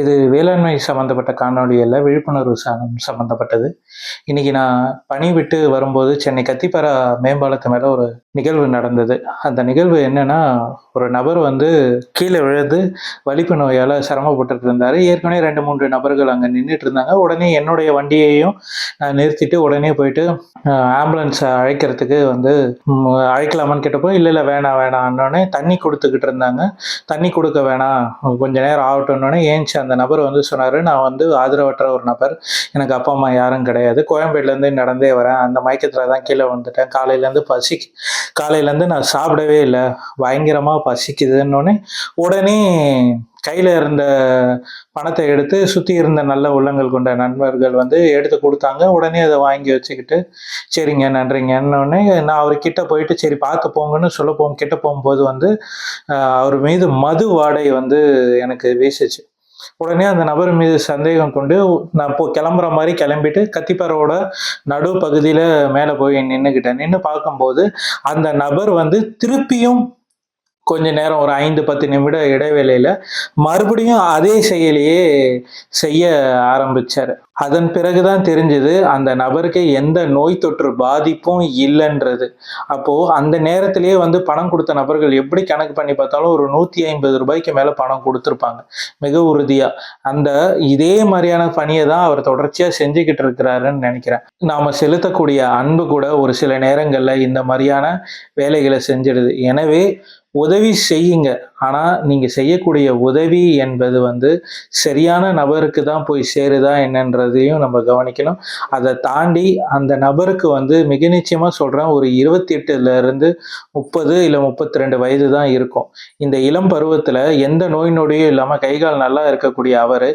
இது வேளாண்மை சம்மந்தப்பட்ட காணொலி அல்ல விழிப்புணர்வு சம் சம்மந்தப்பட்டது இன்னைக்கு நான் பணி விட்டு வரும்போது சென்னை கத்திப்பாரா மேம்பாலத்து மேலே ஒரு நிகழ்வு நடந்தது. அந்த நிகழ்வு என்னன்னா ஒரு நபர் வந்து கீழே விழுந்து வலிப்பு நோயால் சிரமப்பட்டு இருந்தார் ஏற்கனவே ரெண்டு மூன்று நபர்கள் அங்கே நின்றுட்டு இருந்தாங்க உடனே என்னுடைய வண்டியையும் நான் நிறுத்திட்டு உடனே போயிட்டு ஆம்புலன்ஸை அழைக்கிறதுக்கு வந்து அழைக்கலாமான்னு கேட்டப்போ இல்லை இல்லை வேணாம் வேணாம்னோடனே தண்ணி கொடுத்துக்கிட்டு இருந்தாங்க. தண்ணி கொடுக்க வேணாம். கொஞ்ச நேரம் ஆகட்டும்னோடனே ஏன்ச்சு அந்த நபர் வந்து சொன்னார் நான் வந்து ஆதரவற்ற ஒரு நபர். எனக்கு அப்பா அம்மா யாரும் கிடையாது. கோயம்பேடுலேருந்து நடந்தே வரேன். அந்த மயக்கத்தில் தான் கீழே வந்துட்டேன் காலையிலேருந்து பசி காலையிலேருந்து நான் சாப்பிடவே இல்லை. பயங்கரமாக பசிக்குதுன்னொடனே உடனே கையில் இருந்த பணத்தை எடுத்து சுற்றி இருந்த நல்ல உள்ளங்கள் கொண்ட நண்பர்கள் வந்து எடுத்து கொடுத்தாங்க. உடனே அதை வாங்கி வச்சுக்கிட்டு சரிங்க நன்றிங்கன்னொடனே நான் அவர் கிட்ட போயிட்டு சரி பார்த்து போங்கன்னு சொல்ல போகும் கிட்ட போகும்போது வந்து அவர் மீது மது வாடை வந்து எனக்கு வீசிச்சு. உடனே அந்த நபர் மீது சந்தேகம் கொண்டு நான் இப்போ கிளம்புற மாதிரி கிளம்பிட்டு கத்திப்பாரோட நடு பகுதியில் மேலே போய் நின்றுக்கிட்டேன் நின்று பார்க்கும்போது அந்த நபர் வந்து திருப்பியும் கொஞ்ச நேரம் ஒரு ஐந்து பத்து நிமிட இடைவேளையில் மறுபடியும் அதே செயலையே செய்ய ஆரம்பிச்சார். அதன் பிறகுதான் தெரிஞ்சது அந்த நபருக்கு எந்த நோய் தொற்று பாதிப்பும் இல்லைன்றது. அப்போ அந்த நேரத்திலேயே வந்து பணம் கொடுத்த நபர்கள் எப்படி கணக்கு பண்ணி பார்த்தாலும் ஒரு நூத்தி ஐம்பது ரூபாய்க்கு மேல பணம் கொடுத்துருப்பாங்க. மிக உறுதியா. அந்த இதே மாதிரியான பணியை தான் அவர் தொடர்ச்சியா செஞ்சுக்கிட்டு இருக்கிறாருன்னு நினைக்கிறேன். நாம செலுத்தக்கூடிய அன்பு கூட ஒரு சில நேரங்கள்ல இந்த மாதிரியான வேலைகளை செஞ்சிடுது. எனவே உதவி செய்யுங்க. ஆனால் நீங்கள் செய்யக்கூடிய உதவி என்பது வந்து சரியான நபருக்கு தான் போய் சேருதா என்னன்றதையும் நம்ம கவனிக்கணும். அதை தாண்டி அந்த நபருக்கு வந்து மிக நிச்சயமாக சொல்கிறேன் ஒரு இருபத்தி எட்டுலேருந்து முப்பது இல்லை முப்பத்தி ரெண்டு வயது தான் இருக்கும். இந்த இளம் பருவத்தில் எந்த நோய் நொடியும் இல்லாமல் கைகால் நல்லா இருக்கக்கூடிய அவர்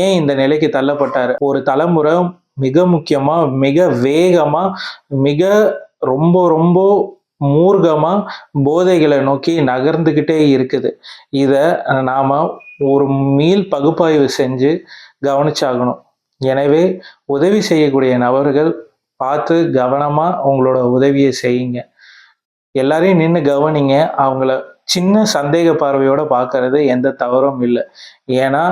ஏன் இந்த நிலைக்கு தள்ளப்பட்டார்? ஒரு தலைமுறை மிக முக்கியமாக மிக வேகமாக மிக ரொம்ப ரொம்ப மூர்க்கமாக போதைகளை நோக்கி நகர்ந்துக்கிட்டே இருக்குது. இதை நாம் ஒரு மீள் பகுப்பாய்வு செஞ்சு கவனிச்சாகணும். எனவே உதவி செய்யக்கூடிய நபர்கள் பார்த்து கவனமாக உங்களோட உதவியை செய்யுங்க. எல்லாரையும் நின்று கவனிங்க. அவங்கள சின்ன சந்தேக பார்வையோடு பார்க்கறது எந்த தவறும் இல்லை. ஏன்னா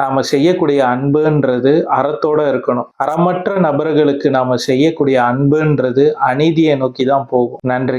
நாம் செய்யக்கூடிய அன்புன்றது அறத்தோட இருக்கணும். அறமற்ற நபர்களுக்கு நாம் செய்யக்கூடிய அன்புன்றது அநீதியை நோக்கி தான் போகும். நன்றி.